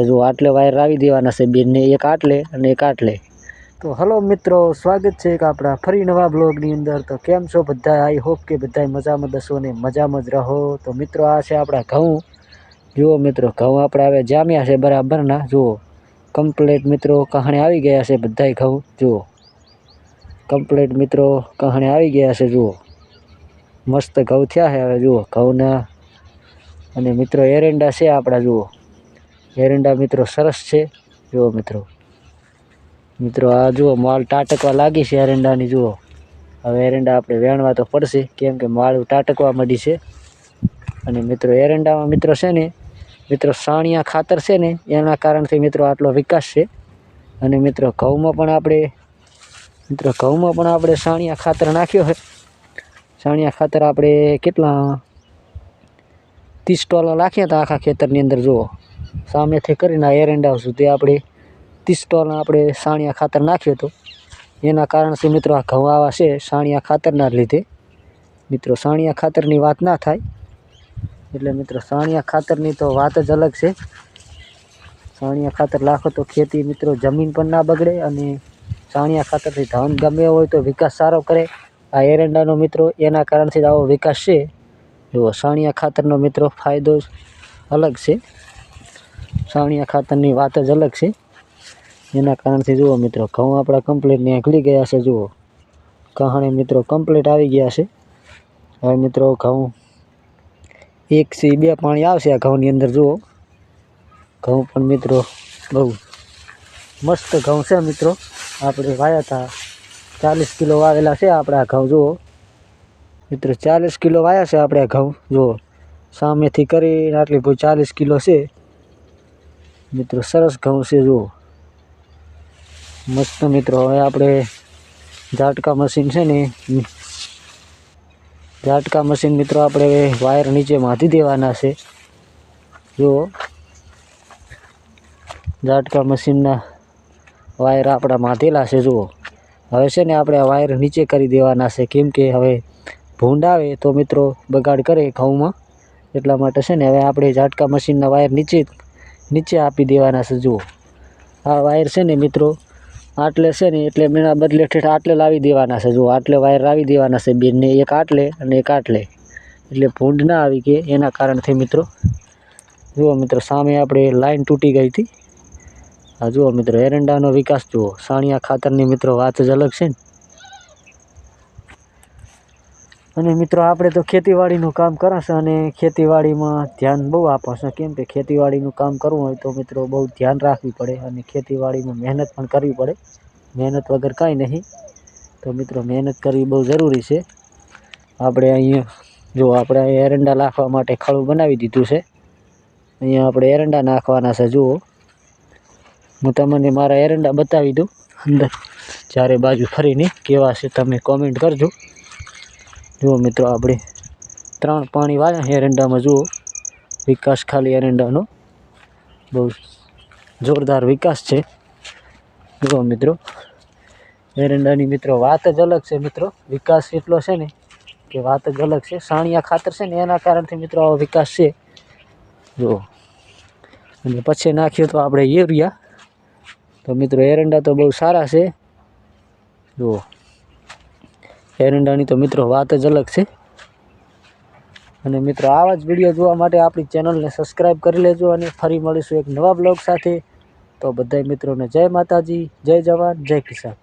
જો આટલે વાયર આવી દેવાના છે બેનને, એક આટલે અને એક આટલે. તો હલો મિત્રો, સ્વાગત છે એક આપણા ફરી નવા બ્લોગની અંદર. તો કેમ છો બધા? આઈ હોપ કે બધા મજામાં દસો ને મજામાં જ રહો. તો મિત્રો, આ છે આપણા ઘઉં. જુઓ મિત્રો, ઘઉં આપણે હવે જામ્યા છે બરાબરના. જુઓ કમ્પ્લેટ મિત્રો, કહાણે આવી ગયા છે બધાય ઘઉં. જુઓ કમ્પ્લેટ મિત્રો, કહાણે આવી ગયા છે, જુઓ. મસ્ત ઘઉં થયા છે હવે, જુઓ, ઘઉંના. અને મિત્રો, એરંડા છે આપણા, જુઓ. એરંડા મિત્રો, સરસ છે. જુઓ મિત્રો. મિત્રો, આ જુઓ, માલ ટાટકવા લાગી છે એરંડાની જુઓ. હવે એરંડા આપણે વેણવા તો પડશે, કેમ કે માળ ટાટકવા મળી છે. અને મિત્રો એરંડામાં મિત્રો છે ને, મિત્રો, સાણિયા ખાતર છે ને, એના કારણથી મિત્રો આટલો વિકાસ છે. અને મિત્રો, ઘઉંમાં પણ આપણે, મિત્રો, ઘઉંમાં પણ આપણે સાણિયા ખાતર નાખ્યો છે. સાણિયા ખાતર આપણે કેટલા, ત્રીસ ટોલો નાખ્યા હતા આખા ખેતરની અંદર, જુઓ. સામેથી કરીને આ એરંડા સુધી આપણે ત્રીસ ટોલના આપણે સાણિયા ખાતર નાખ્યો હતું. એના કારણથી મિત્રો આ ઘઉં આવા છે, સાણિયા ખાતરના લીધે. મિત્રો, સાણિયા ખાતરની વાત ના થાય. એટલે મિત્રો, સાણિયા ખાતરની તો વાત જ અલગ છે. સાણિયા ખાતર લાખો તો ખેતી મિત્રો જમીન પણ ના બગડે અને સાણિયા ખાતરથી ધાન ગમે હોય તો વિકાસ સારો કરે. આ એરંડાનો મિત્રો, એના કારણથી જ આવો વિકાસ છે. જુઓ, સાણિયા ખાતરનો મિત્રો ફાયદો અલગ છે. સાણિયા ખાતરની વાત જ અલગ છે. એના કારણથી જુઓ મિત્રો, ઘઉં આપણા કમ્પ્લીટ નીકળી ગયા છે, જુઓ. કહાણે મિત્રો કમ્પ્લીટ આવી ગયા છે. હવે મિત્રો ઘઉં એકથી બે પાણી આવશે આ ઘઉંની અંદર, જુઓ. ઘઉં પણ મિત્રો બહુ મસ્ત ઘઉં છે મિત્રો. આપણે વાયા હતા ચાલીસ કિલો વાવેલા છે આપણા ઘઉં, જુઓ. મિત્રો ચાલીસ કિલો વાયા છે આપણે ઘઉં, જુઓ. સામેથી કરીને આટલી બહુ ચાલીસ કિલો છે. મિત્રો, સરસ ઘઉં છે, જુઓ. મસ્ત મિત્રો, હવે આપણે ઝાટકા મશીન છે ને, ઝાટકા મશીન મિત્રો, આપણે વાયર નીચે માથી દેવાના છે. જુઓ. ઝાટકા મશીનના વાયર આપણા માથેલા છે, જુઓ. હવે છે ને, આપણે વાયર નીચે કરી દેવાના છે, કેમ કે હવે ભૂંડ આવે તો મિત્રો બગાડ કરે ઘઉંમાં. એટલા માટે છે ને, હવે આપણે ઝાટકા મશીનના વાયર નીચે નીચે આપી દેવાના છે, જુઓ. આ વાયર છે ને મિત્રો, આટલે છે ને એટલે એના બદલે ઠેઠ આટલે લાવી દેવાના છે, જુઓ. આટલે વાયર લાવી દેવાના છે, બેનને એક આટલે અને એક આટલે. એટલે ભૂંડ ના આવી કે એના કારણથી મિત્રો. જુઓ મિત્રો, સામે આપણે લાઈન તૂટી ગઈ હતી. આ જુઓ મિત્રો, એરંડાનો વિકાસ જુઓ. સાણિયા ખાતરની મિત્રો વાત જ અલગ છે ને. અને મિત્રો, આપણે તો ખેતીવાડીનું કામ કરાશે અને ખેતીવાડીમાં ધ્યાન બહુ આપશે. કેમ કે ખેતીવાડીનું કામ કરવું હોય તો મિત્રો બહુ ધ્યાન રાખવી પડે અને ખેતીવાડીમાં મહેનત પણ કરવી પડે. મહેનત વગર કાંઈ નહીં. તો મિત્રો, મહેનત કરવી બહુ જરૂરી છે. આપણે અહીંયા, જો આપણે એરંડા નાખવા માટે ખળું બનાવી દીધું છે. અહીંયા આપણે એરંડા નાખવાના છે, જુઓ. હું તમને મારા એરંડા બતાવી દઉં. અંદર, ચારે બાજુ ફરીને કેવા છે, તમે કોમેન્ટ કરજો. જુઓ મિત્રો આપણે ત્રણ પાણી વાળ્યા એરંડામાં, જુઓ. વિકાસ ખાલી એરંડાનો. બહુ જોરદાર વિકાસ છે. જુઓ મિત્રો, એરંડાની મિત્રો વાત જ અલગ છે મિત્રો. વિકાસ એટલો છે ને કે વાત જ અલગ છે. સાણિયા ખાતર છે ને એના કારણથી મિત્રો આવો વિકાસ છે. જુઓ. અને પછી નાખ્યો તો આપણે યુરિયા. તો મિત્રો એરંડા તો બહુ સારા છે. જુઓ. એરંડાની તો મિત્રો વાત જ અલગ છે. અને મિત્રો આવા જ વીડિયો જોવા માટે આપણી ચેનલને સબસ્ક્રાઈબ કરી લેજો અને ફરી મળીશું એક નવા બ્લોગ સાથે. તો બધાય મિત્રોને જય માતાજી, જય જવાન, જય કિસાન.